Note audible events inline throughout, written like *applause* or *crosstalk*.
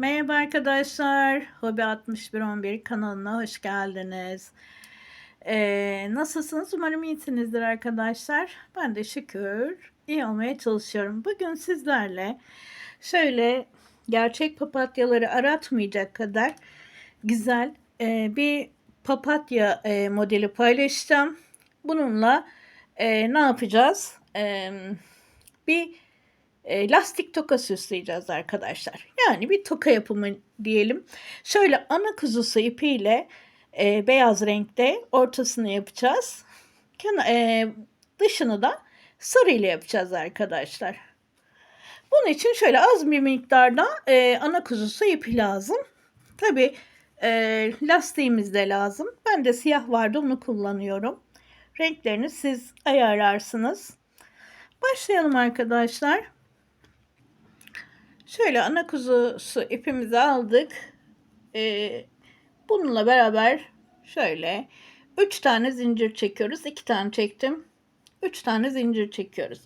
Merhaba arkadaşlar. Hobi 6111 kanalına hoş geldiniz. Ee, nasılsınız? Umarım iyisinizdir arkadaşlar. Ben de şükür iyi olmaya çalışıyorum. Bugün sizlerle şöyle gerçek papatyaları aratmayacak kadar güzel e, bir papatya e, modeli paylaşacağım. Bununla e, ne yapacağız? E, bir e, lastik toka süsleyeceğiz arkadaşlar. Yani bir toka yapımı diyelim. Şöyle ana kuzusu ipiyle e, beyaz renkte ortasını yapacağız. Kenar, e, dışını da sarı ile yapacağız arkadaşlar. Bunun için şöyle az bir miktarda e, ana kuzusu ipi lazım. Tabi e, lastiğimiz de lazım. Ben de siyah vardı onu kullanıyorum. Renklerini siz ayarlarsınız. Başlayalım arkadaşlar. Şöyle ana kuzusu ipimizi aldık. Ee, bununla beraber şöyle 3 tane zincir çekiyoruz. 2 tane çektim. 3 tane zincir çekiyoruz.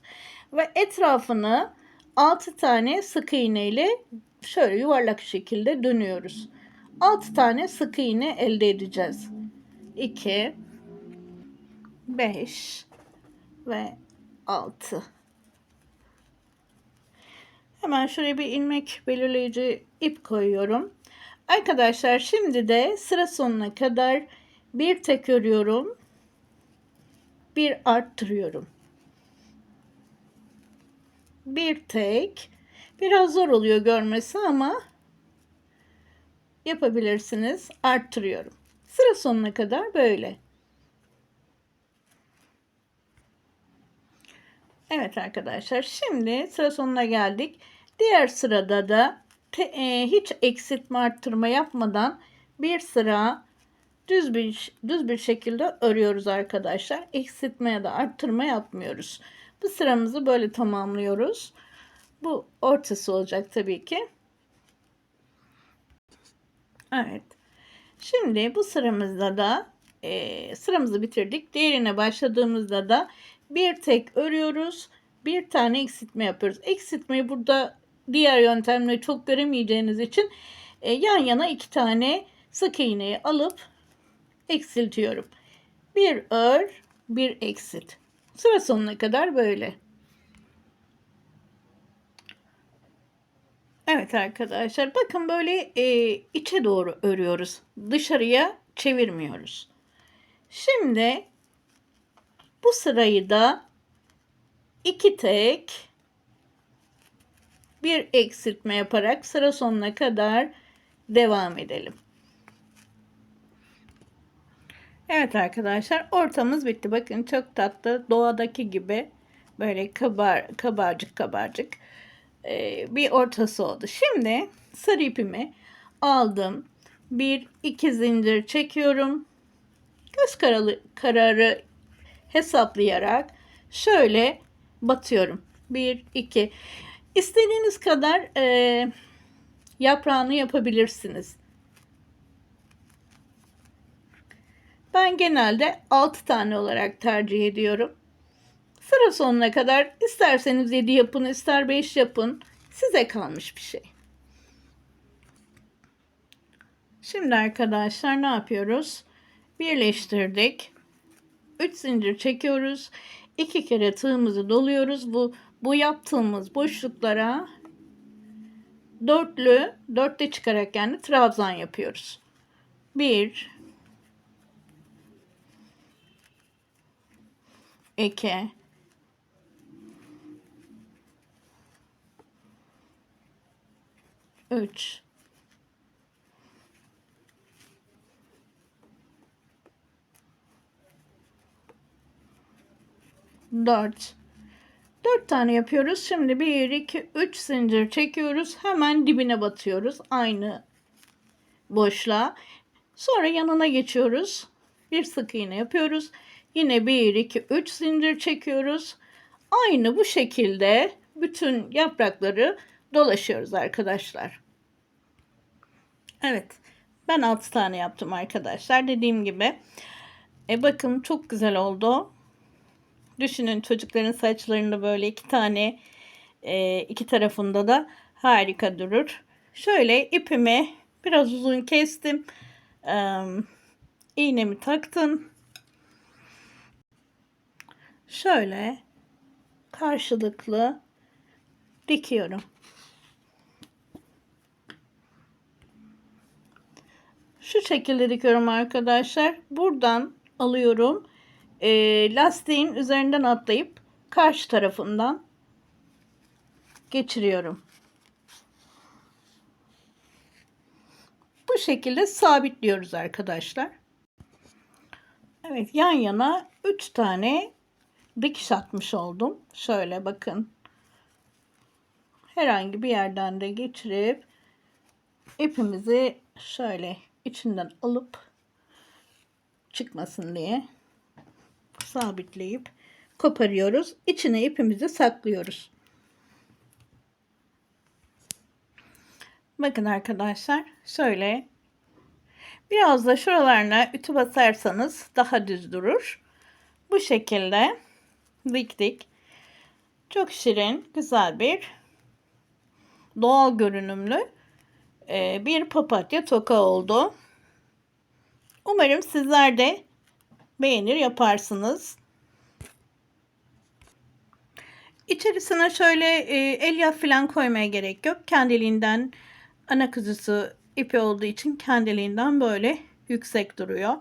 Ve etrafını 6 tane sık iğne ile şöyle yuvarlak şekilde dönüyoruz. 6 tane sık iğne elde edeceğiz. 2 5 ve 6 Hemen şuraya bir ilmek belirleyici ip koyuyorum. Arkadaşlar şimdi de sıra sonuna kadar bir tek örüyorum. Bir arttırıyorum. Bir tek. Biraz zor oluyor görmesi ama yapabilirsiniz. Arttırıyorum. Sıra sonuna kadar böyle. Evet arkadaşlar şimdi sıra sonuna geldik. Diğer sırada da te, e, hiç eksiltme arttırma yapmadan bir sıra düz bir düz bir şekilde örüyoruz arkadaşlar. Eksiltme ya da arttırma yapmıyoruz. Bu sıramızı böyle tamamlıyoruz. Bu ortası olacak tabii ki. Evet. Şimdi bu sıramızda da e, sıramızı bitirdik. Diğerine başladığımızda da bir tek örüyoruz. Bir tane eksiltme yapıyoruz. Eksiltmeyi burada diğer yöntemle çok göremeyeceğiniz için e, yan yana iki tane sık iğneyi alıp eksiltiyorum. Bir ör, bir eksilt. Sıra sonuna kadar böyle. Evet arkadaşlar bakın böyle e, içe doğru örüyoruz. Dışarıya çevirmiyoruz. Şimdi bu sırayı da iki tek bir eksiltme yaparak sıra sonuna kadar devam edelim. Evet arkadaşlar ortamız bitti. Bakın çok tatlı doğadaki gibi böyle kabar, kabarcık kabarcık e, bir ortası oldu. Şimdi sarı ipimi aldım. Bir iki zincir çekiyorum. Göz kararı, kararı hesaplayarak şöyle batıyorum. Bir iki. İstediğiniz kadar e, yaprağını yapabilirsiniz. Ben genelde 6 tane olarak tercih ediyorum. Sıra sonuna kadar isterseniz 7 yapın, ister 5 yapın. Size kalmış bir şey. Şimdi arkadaşlar ne yapıyoruz? Birleştirdik. 3 zincir çekiyoruz. 2 kere tığımızı doluyoruz. Bu bu yaptığımız boşluklara dörtlü, dörtte çıkarak yani trabzan yapıyoruz. Bir, iki, üç, dört, 4 tane yapıyoruz. Şimdi 1, 2, 3 zincir çekiyoruz. Hemen dibine batıyoruz. Aynı boşluğa. Sonra yanına geçiyoruz. Bir sık iğne yapıyoruz. Yine 1, 2, 3 zincir çekiyoruz. Aynı bu şekilde bütün yaprakları dolaşıyoruz arkadaşlar. Evet. Ben 6 tane yaptım arkadaşlar. Dediğim gibi. E bakın çok güzel oldu. Düşünün çocukların saçlarında böyle iki tane e, iki tarafında da harika durur. şöyle ipimi biraz uzun kestim. Ee, iğnemi taktım. Şöyle karşılıklı dikiyorum. Şu şekilde dikiyorum arkadaşlar. Buradan alıyorum. Ee, lastiğin üzerinden atlayıp karşı tarafından geçiriyorum. Bu şekilde sabitliyoruz arkadaşlar. Evet yan yana 3 tane dikiş atmış oldum. Şöyle bakın. Herhangi bir yerden de geçirip ipimizi şöyle içinden alıp çıkmasın diye sabitleyip koparıyoruz. İçine ipimizi saklıyoruz. Bakın arkadaşlar şöyle biraz da şuralarına ütü basarsanız daha düz durur. Bu şekilde diktik. Çok şirin, güzel bir doğal görünümlü e, bir papatya toka oldu. Umarım sizler de beğenir yaparsınız. İçerisine şöyle e, elyaf falan koymaya gerek yok. Kendiliğinden ana kuzusu ipi olduğu için kendiliğinden böyle yüksek duruyor.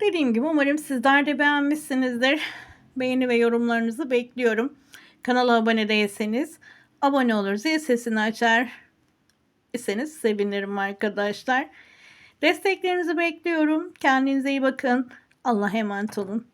Dediğim gibi umarım sizler de beğenmişsinizdir. *laughs* Beğeni ve yorumlarınızı bekliyorum. Kanala abone değilseniz abone olur, zil sesini açar iseniz sevinirim arkadaşlar. Desteklerinizi bekliyorum. Kendinize iyi bakın. Allah'a emanet olun.